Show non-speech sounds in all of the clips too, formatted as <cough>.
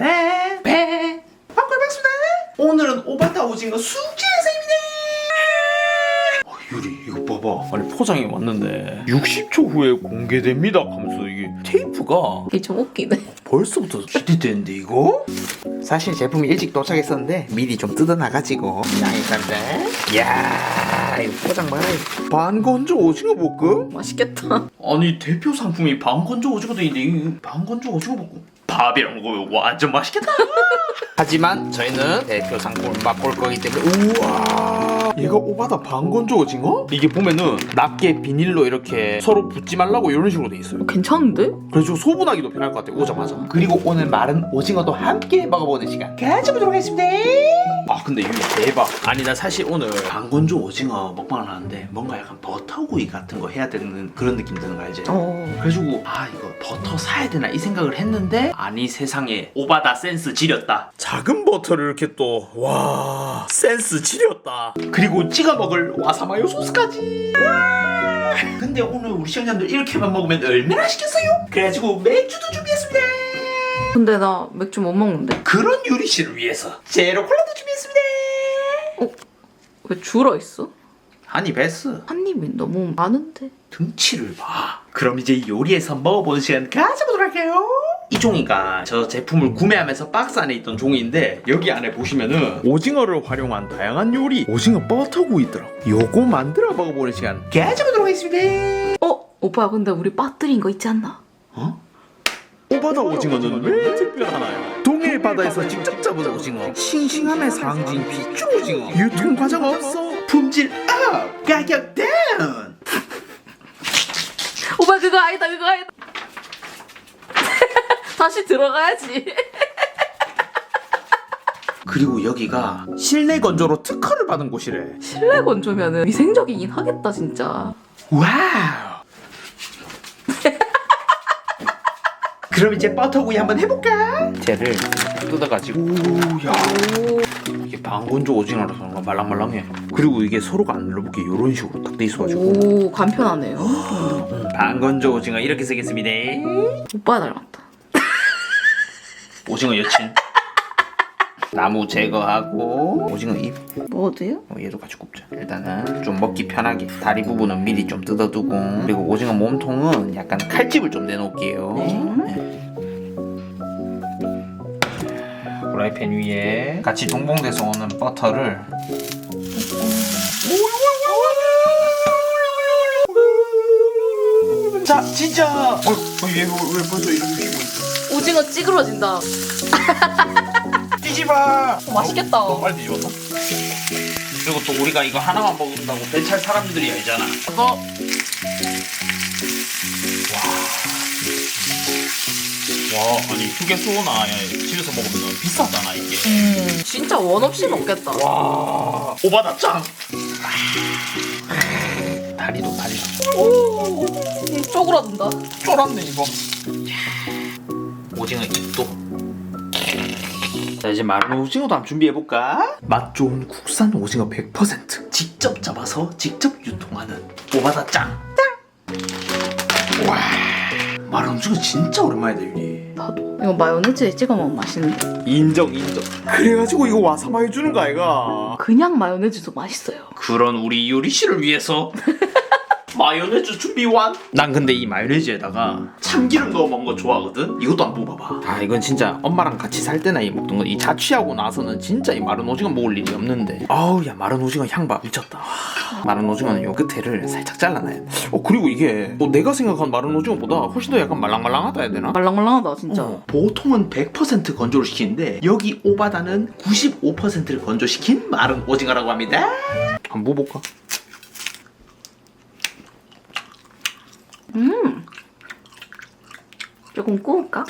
배, 배. 바꿀 백수네. 오늘은 오바타 오징어 숙제 영상입니다. 어, 유리 이거 봐봐. 아니 포장이 왔는데 60초 후에 공개됩니다. 하면서 이게 테이프가 이게 좀 웃기네. 벌써부터 기대되는데 이거? 사실 제품이 일찍 도착했었는데 미리 좀 뜯어놔가지고 양이간데 이야 이거 포장 봐라 이거. 반건조 오징어 볶음? 맛있겠다. 아니 대표 상품이 반건조 오징어도 있는데 이 반건조 오징어 볶음 밥이랑 먹으면 완전 맛있겠다. 하지만 저희는 대표 상품을 맛볼 거기 때문에 우와 얘가 오바다 반건조 오징어? 이게 보면은 낱개 비닐로 이렇게 서로 붙지 말라고 이런 식으로 돼 있어요. 괜찮은데? 그래서 소분하기도 편할 것 같아 오자마자. 그리고 오늘 마른 오징어도 함께 먹어보는 시간 가져보도록 하겠습니다 아 근데 이거 대박. 아니 나 사실 오늘 반건조 오징어 먹방을 하는데 뭔가 약간 버터구이 같은 거 해야 되는 그런 느낌 드는 거 알지? 어. 그래가지고 아 이거 버터 사야 되나 이 생각을 했는데 아니 세상에 오바다 센스 지렸다 작은 버터를 이렇게 또 와 센스 지렸다 그리고 찍어 먹을 와사마요 소스까지 와 근데 오늘 우리 시청자들 이렇게만 먹으면 얼마나 시켰어요? 그래가지고 맥주도 준비했습니다 근데 나 맥주 못 먹는데. 그런 유리 씨를 위해서 제로 콜라도 준비했습니다 왜 줄어 있어? 한입 했어 한 입이 너무 많은데. 등치를 봐. 그럼 이제 요리해서 먹어보는 시간 가져보도록 할게요. 이 종이가 저 제품을 구매하면서 박스 안에 있던 종이인데 여기 안에 보시면은 오징어를 활용한 다양한 요리 오징어 버터구 있더라고. 요거 만들어 먹어보는 시간 가져보도록 하겠습니다. 어? 오빠 근데 우리 빠뜨린 거 있지 않나? 어? 오바다 오징어는 왜 특별하나요? 동해 바다에서 직접 잡은 오징어 싱싱함의 상징 비추 오징어 유통 과정 없어 품질 업 가격 다운 오빠 그거 아니다 그거 아니다. <laughs> 다시 들어가야지. 그리고 여기가 실내 건조로 특허를 받은 곳이래. 실내 건조면은 위생적이긴 하겠다 진짜. 와우. <laughs> 그럼 이제 버터구이 한번 해볼까? 쟤를 뜯어가지고 오야 오. 이게 반건조 오징어라서 그런가 말랑말랑해 그리고 이게 서로가 안 눌러붙게 이런 식으로 딱 돼 있어가지고 오 간편하네요. 음, 반건조 오징어 이렇게 쓰겠습니다 오빠 닮았다. 오징어 여친 나무 제거하고 오징어 잎 먹어도 돼요? 어, 얘도 같이 굽자. 일단은 좀 먹기 편하게 다리 부분은 미리 좀 뜯어두고 그리고 오징어 몸통은 약간 칼집을 좀 내놓을게요. 네. 프라이팬 위에 같이 동봉돼서 오는 버터를 자 진짜. 어, 얘왜 벌써 이렇게 피고 있어? 오징어 찌그러진다. 뒤집어 어, 맛있겠다. 너무 빨리 뒤집었나? 그리고 또 우리가 이거 하나만 먹는다고 배찰 사람들이 알잖아. 이거 와 아니 휴게소나? 집에서 먹으면 비싸잖아 이게. 음, 진짜 원 없이 먹겠다. 와. 오바다 짱 다리도 다리도 오, 음, 쪼그라든다. 쫄았네 이거 오징어 입도 자 이제 마른 오징어도 한번 준비해볼까? 맛 좋은 국산 오징어 100% 직접 잡아서 직접 유통하는 오바다 짱! 짱! 와 마른 오징어 진짜 오랜만이다 유리 나도. 이거 마요네즈에 찍어 먹으면 맛있는데. 인정 인정 그래가지고 이거 와사마 해주는 거 아이가 그냥 마요네즈도 맛있어요. 그런 우리 요리 씨를 위해서 <laughs> 마요네즈 준비 완. 난 근데 이 마요네즈에다가 참기름 넣어 먹는 거 좋아하거든. 이것도 한번 뽑아봐. 아 이건 진짜 엄마랑 같이 살 때나 이 먹던 거이 자취하고 나서는 진짜 이 마른 오징어 먹을 일이 없는데. 아우 야 마른 오징어 향봐 미쳤다. 와, 마른 오징어는 요 끝에를 살짝 잘라놔야 돼. 어 그리고 이게 뭐 내가 생각한 마른 오징어보다 훨씬 더 약간 말랑말랑하다 해야 되나? 말랑말랑하다 진짜. 어, 보통은 100% 건조를 시키는데 여기 오바다는 95%를 건조시킨 마른 오징어라고 합니다. 한번 먹어볼까? 음. 조금 구울까?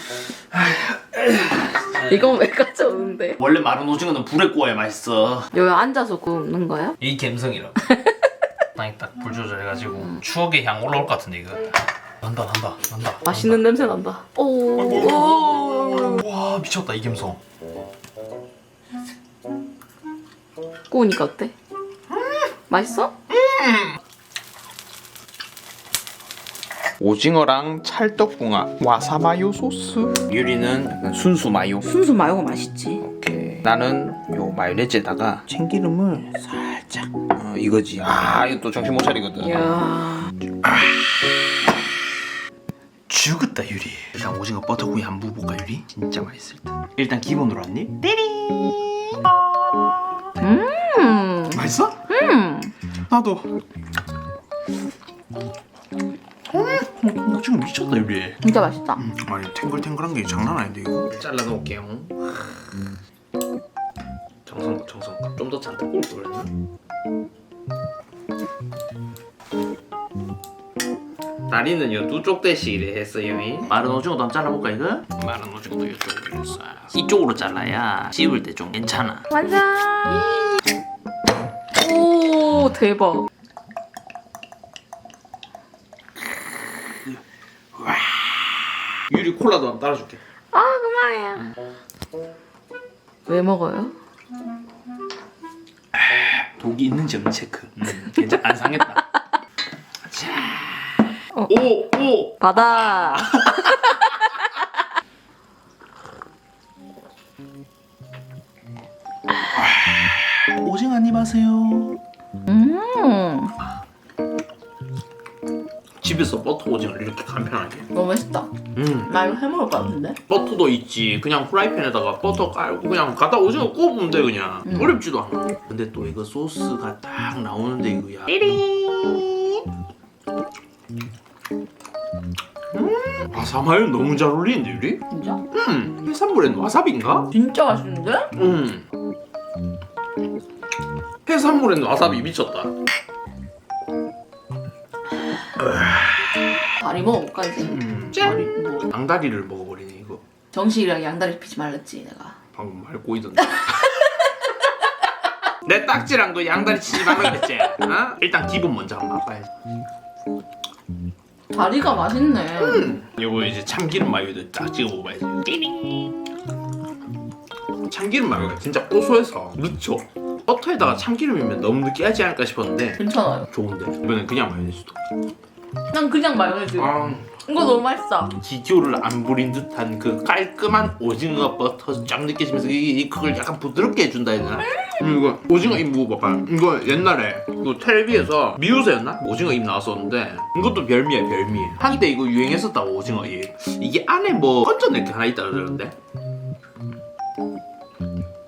이건 왜 가져오는데? 원래 마른 오징어는 불에 구워야 맛있어. 여기 앉아서 구우는 거야? 이 감성이라. 딱 <laughs> 딱불 조절해가지고 추억의 향 올라올 것 같은데 이거. 난다 난다 난다. 맛있는 냄새 난다. 오. 오. 와 미쳤다 이 감성. 구우니까 어때? 맛있어? 오징어랑 찰떡궁합 와사마요 소스 유리는 약간 순수 마요 순수 마요가 맛있지. 오케이 나는 요 마요네즈에다가 참기름을 살짝 어, 이거지 아 이거 또 정신 못 차리거든 이야. 죽었다 유리 일단 오징어 버터구이 한번 부어볼까 유리? 진짜 맛있을 듯 일단 기본으로 한입 띠링 음. 맛있어? 음. 나도 어, 지금 미쳤다 유리 진짜 맛있다. 아니 탱글탱글한 게 장난 아닌데 이거 잘라 놓을게요 정성 정성 좀더 잔뜩 걸 그랬나? 다리는 요두 쪽대씩 이래 했어요 마른 오징어도 한번 잘라볼까 이거? 마른 오징어도 이쪽으로 싹 이쪽으로 잘라야 씹을 때 좀 괜찮아 완성. 오 대박. 유리 콜라도 한번 따라줄게 아 그만해. 왜 먹어요? 독이 있는지 없는 체크 음, 괜찮 안 상했다 자 어. 오! 오! 바다. <laughs> 오징어 한입 하세요 음. 집에서 버터 오징어를 이렇게 간편하게 너무 맛있다. 음 나 이거 해먹을 것 같은데? 버터도 있지 그냥 프라이팬에다가 버터 깔고 그냥 갖다 오징어 구워보면 돼 그냥 음. 어렵지도 않아 근데 또 이거 소스가 딱 나오는데 이거야 음 와사마요 너무 잘 어울리는데 유리? 진짜? 음 해산물엔 와사비인가? 진짜 맛있는데? 음 해산물엔 와사비 미쳤다 다리 먹어볼까 이제? 음 다리 뭐 양다리를 먹어버리네 이거 정식이랑 양다리 피지 말랬지 내가. 방금 말 꼬이던데 <laughs> 내 딱지랑 그 양다리 치지 말라 그랬지? 어? 일단 기분 먼저 한번 맛봐야지 다리가 맛있네. 요거 이제 참기름 마요도 딱 찍어 먹어봐야지 띠링 참기름 마요가 진짜 고소해서 넣죠 버터에다가 참기름이면 너무 느끼하지 않을까 싶었는데 괜찮아요. 좋은데 이번엔 그냥 마요네즈도 난 그냥 마요네즈. 아 이거 너무 맛있어. 지조를 안 부린 듯한 그 깔끔한 오징어 버터 쫙 느껴지면서 이, 이 그걸 약간 부드럽게 해준다 해야 되나? 음, 이거 오징어 잎 먹어봐봐 이거 옛날에 그 텔레비에서 미우새였나? 오징어 잎 나왔었는데 이것도 별미야 별미 한때 이거 유행했었다고 오징어 잎 이게 안에 뭐 건져낼 게 하나 있다 그러는데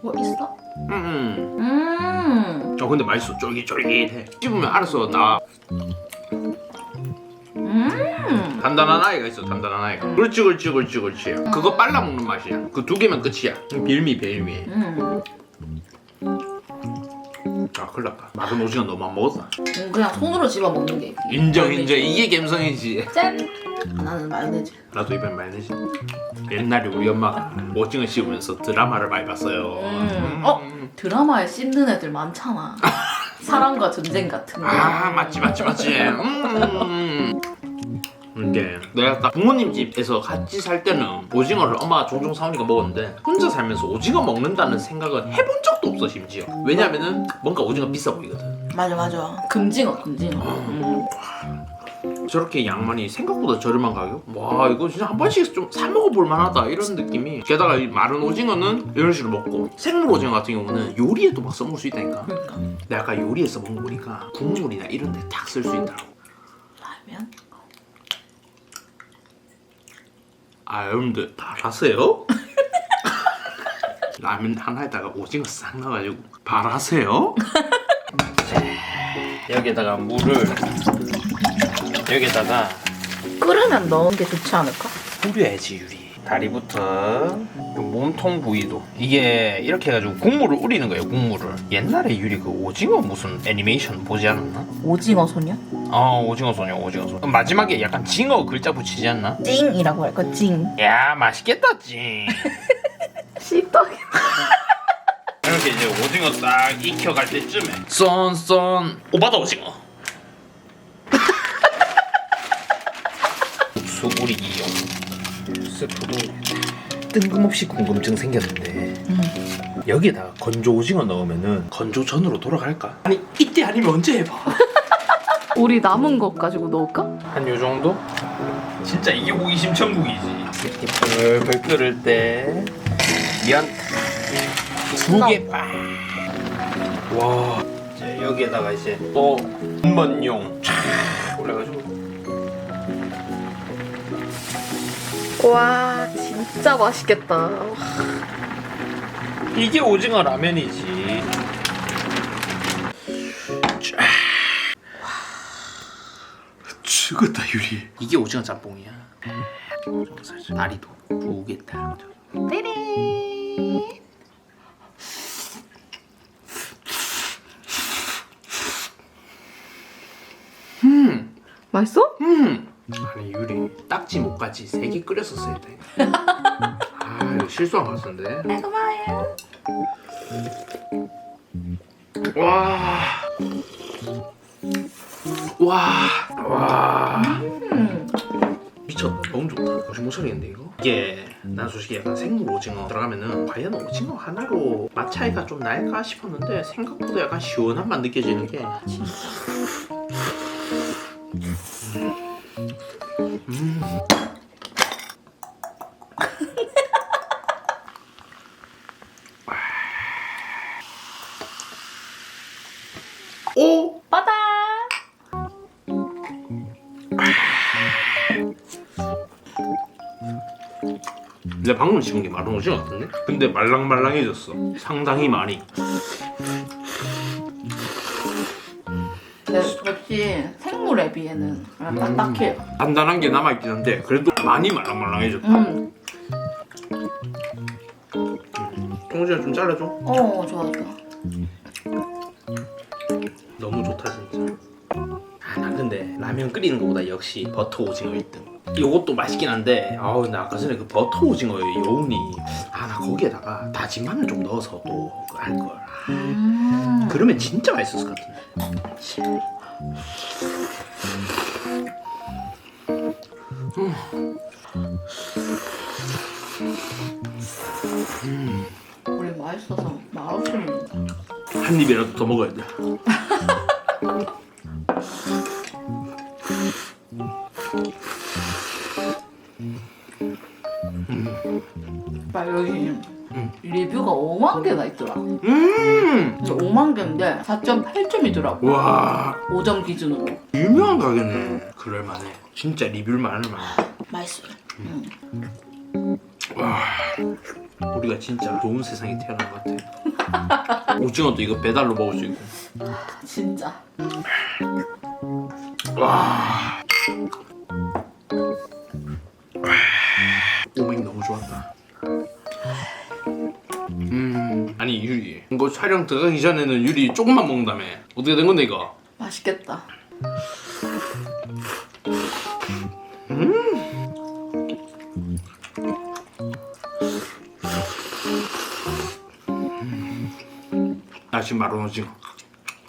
뭐 있어? 음, 음. 음. 어 근데 맛있어 쫄깃쫄깃해 씹으면 알아서 나 음. 단단한 아이가 있어 단단한 아이가 그렇지 그렇지 그렇지 그렇지 그거 빨라 먹는 맛이야 그 두 개면 끝이야 별미 별미 음. 아 큰일 났다 마른 오징어 너무 안 먹었다 음, 그냥 손으로 집어 먹는 게. 인정 인정 이게 감성이지 짠. 아, 나는 마요네즈. 나도 이번 마요네즈 옛날에 우리 엄마가 오징어 씹으면서 드라마를 많이 봤어요 음. 어? 드라마에 씹는 애들 많잖아. <laughs> 사랑과 전쟁 같은 거. 아 맞지 맞지 맞지 음. 이게 내가 딱 부모님 집에서 같이 살 때는 오징어를 엄마가 종종 사오니까 먹었는데 혼자 살면서 오징어 먹는다는 생각은 해본 적도 없어 심지어 왜냐면은 뭔가 오징어 비싸 보이거든 맞아 맞아. 금징어 금징어. 음. 저렇게 양만이 생각보다 저렴한 가격? 와 이거 진짜 한 번씩 좀 사 먹어볼 만하다 이런 느낌이 게다가 이 마른 오징어는 이런 식으로 먹고 생물 오징어 같은 경우는 요리에도 막 써먹을 수 있다니까 그러니까 내가 아까 요리에서 먹어보니까 국물이나 이런 데 딱 쓸 수 있더라고 라면? 아 여러분들 바라세요? <laughs> 라면 하나에다가 오징어 싹 넣어가지고 바라세요? 여기에다가 물을 여기에다가 끓으면 넣은 게 좋지 않을까? 뿌려야지 유리 다리부터 요 몸통 부위도 이게 이렇게 해가지고 국물을 우리는 거예요 국물을 옛날에 유리 그 오징어 무슨 애니메이션 보지 않았나? 오징어 소녀? 어 오징어 소녀 오징어 소녀 마지막에 약간 징어 글자 붙이지 않나? 찡이라고 할까 찡. 야 맛있겠다 징 <laughs> 씹덕. 이렇게 이제 오징어 딱 익혀갈 때쯤에 쏜쏜 오바다 오징어 스프로 뜬금없이 궁금증 생겼는데 여기에다가 건조 오징어 넣으면은 건조 전으로 돌아갈까? 아니 이때 아니면 언제 해봐 <laughs> 우리 남은 것 가지고 넣을까? 한 요 정도? 진짜 이게 호기심 천국이지. 이렇게 벌벌 끓을 때 면 두개 빡. 와. 이제 여기에다가 이제 또 한번용 촥 올려가지고 와 진짜 맛있겠다. 이게 오징어 라면이지. 쫙. 죽었다 유리. 이게 오징어 짬뽕이야. 오징어 살짝 다리도 두겠다. 맛있어? 음. 아니 유리 딱지 못까지 세 개 끓였었어야 돼. 아 이거 실수한 것 같은데. 고마워요. 와. 와. 와. 음. 미쳤다. 너무 좋다. 정신 못 차리겠는데 이거? 이게 난 솔직히 약간 생물 오징어 들어가면은 과연 오징어 하나로 맛 차이가 좀 날까 싶었는데 생각보다 약간 시원한 맛 느껴지는 게 빠다. 내가 방금 찍은 게 마른 오징어 같은데? 근데 말랑말랑해졌어. 상당히 많이. 네, 역시 생물에 비해는 그냥 딱딱해요. 단단한 게 남아있긴 한데 그래도 많이 말랑말랑해졌다. 음. 통오징어 좀 잘라줘. 어 좋아 좋아. 라면 끓이는 것보다 역시 버터 오징어 1등. 이것도 맛있긴 한데 아우 나 아까 전에 그 버터 오징어의 여운이 아 나 거기에다가 다진 마늘 좀 넣어서 또 할 걸. 아, 음. 그러면 진짜 맛있었을 것 같은데. 우리 맛있어서 말없이 먹는다. 한 입이라도 더 먹어야 돼. <laughs> 나 여기 리뷰가 5만 개나 있더라. 음. 5만 개인데 4.8점이더라고. 와 5점 기준으로. 유명한 가게네. 그럴만해. 진짜 리뷰를 많을 만해. 맛있어요. 와 우리가 진짜 좋은 세상에 태어난 것 같아. <laughs> 오징어도 이거 배달로 먹을 수 있고. 진짜. 와. 음 아니 유리 이거 촬영 들어가기 전에는 유리 조금만 먹는다며 어떻게 된 건데 이거? 맛있겠다. 나 지금 마른 오징어.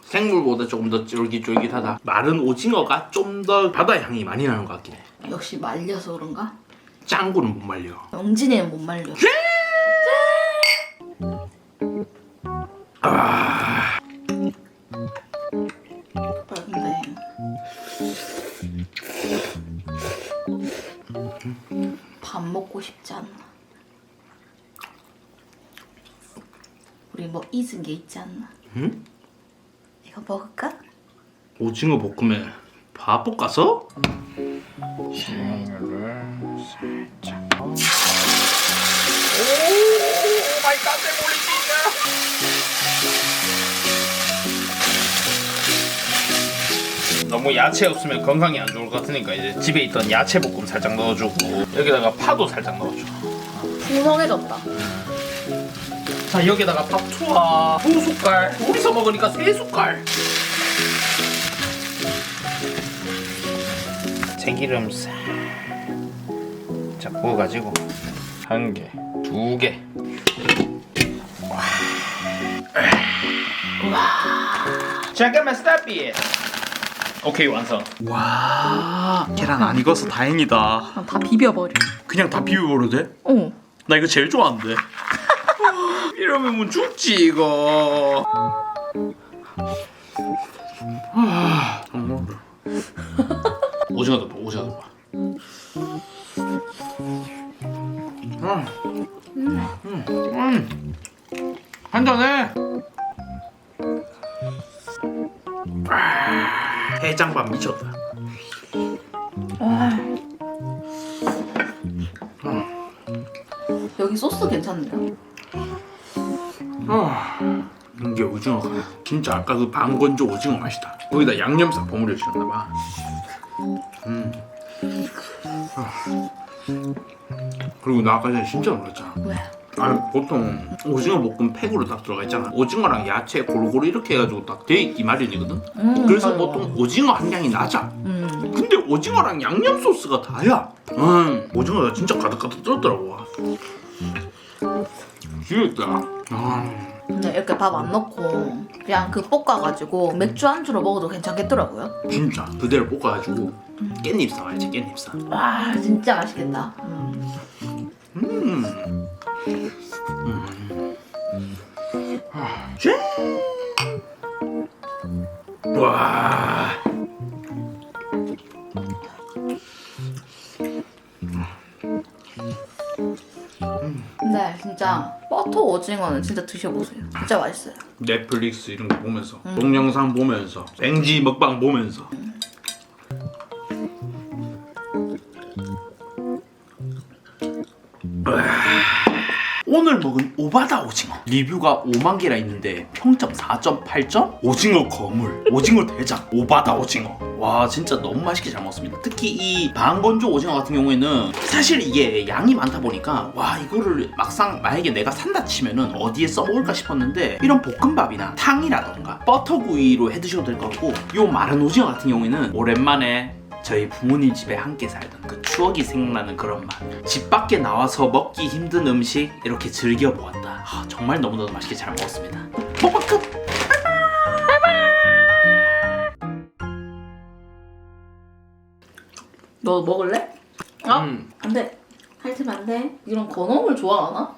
생물보다 조금 더 쫄깃쫄깃하다. 마른 오징어가 좀 더 바다 향이 많이 나는 것 같긴 해. 역시 말려서 그런가? 짱구는 못 말려. 영진이는 못 말려. 오빠 근데 밥 먹고 싶지 않나? 우리 뭐 잊은 게 있지 않나? 응? 이거 먹을까? 오징어 볶음에 밥 볶아서? 너 무 야채 없으면 건강에 안 좋을 것 같으니까 이제 집에 있던 야채 볶음 살짝 넣어주고 여기다가 파도 살짝 넣어줘. 풍성해졌다. 자 여기다가 밥 투하. 두 숟갈. 둘이서 먹으니까 세 숟갈. 참기름 살짝 부어가지고 한 개 두개. 잠깐만 스탑 잇 오케이 완성 와 계란 안 익어서 다행이다 그냥 다 비벼버려. 그냥 다 비벼버려도 돼? 어. 나 이거 제일 좋아하는데 <laughs> 이러면 뭐 죽지 이거 아, 오징어도 봐 오징어도 봐 음. 음. 음. 한잔해 아, 해장밥 미쳤다 여기 소스 괜찮네요. 아, 이게 오징어가 진짜 아까 그 방건조 오징어 맛이다. 거기다 양념 싹 버무려 주셨나 봐. 음. 아. 그리고 나 아까 전에 진짜 놀랐잖아. 왜? 아니 보통 오징어 볶음 팩으로 딱 들어가 있잖아. 오징어랑 야채 골고루 이렇게 해가지고 딱 돼 있기 마련이거든. 음, 그래서 맞아. 보통 오징어 한 양이 낮아. 음. 근데 오징어랑 양념 소스가 다야. 음, 오징어가 진짜 가득가득 들었더라고. 귀엽다. 아. 근데 이렇게 밥 안 넣고 그냥 그 볶아가지고 맥주 안주로 먹어도 괜찮겠더라고요. 진짜 그대로 볶아가지고 깻잎 싸와야지 깻잎 싸. 와 진짜 맛있겠다. 음. 근데 진짜 버터 오징어는 진짜 드셔보세요. 진짜 맛있어요. 넷플릭스 이런 거 보면서 동영상 보면서 뱅지 먹방 보면서 오늘 먹은 오바다 오징어. 리뷰가 5만 개나 있는데 평점 4.8점? 오징어 거물, 오징어 대장, 오바다 오징어. 와 진짜 너무 맛있게 잘 먹었습니다. 특히 이 방건조 오징어 같은 경우에는 사실 이게 양이 많다 보니까 와 이거를 막상 만약에 내가 산다 치면은 어디에 써먹을까 싶었는데 이런 볶음밥이나 탕이라던가 버터구이로 해 드셔도 될 것 같고 요 마른 오징어 같은 경우에는 오랜만에 저희 부모님 집에 함께 살던 그 추억이 생각나는 그런 맛. 집 밖에 나와서 먹기 힘든 음식 이렇게 즐겨 보았다. 아, 정말 너무너무 맛있게 잘 먹었습니다. 먹방 끝! 너 먹을래? 아 음. 안돼. 핥으면 안 돼. 이런 건어물 좋아하나?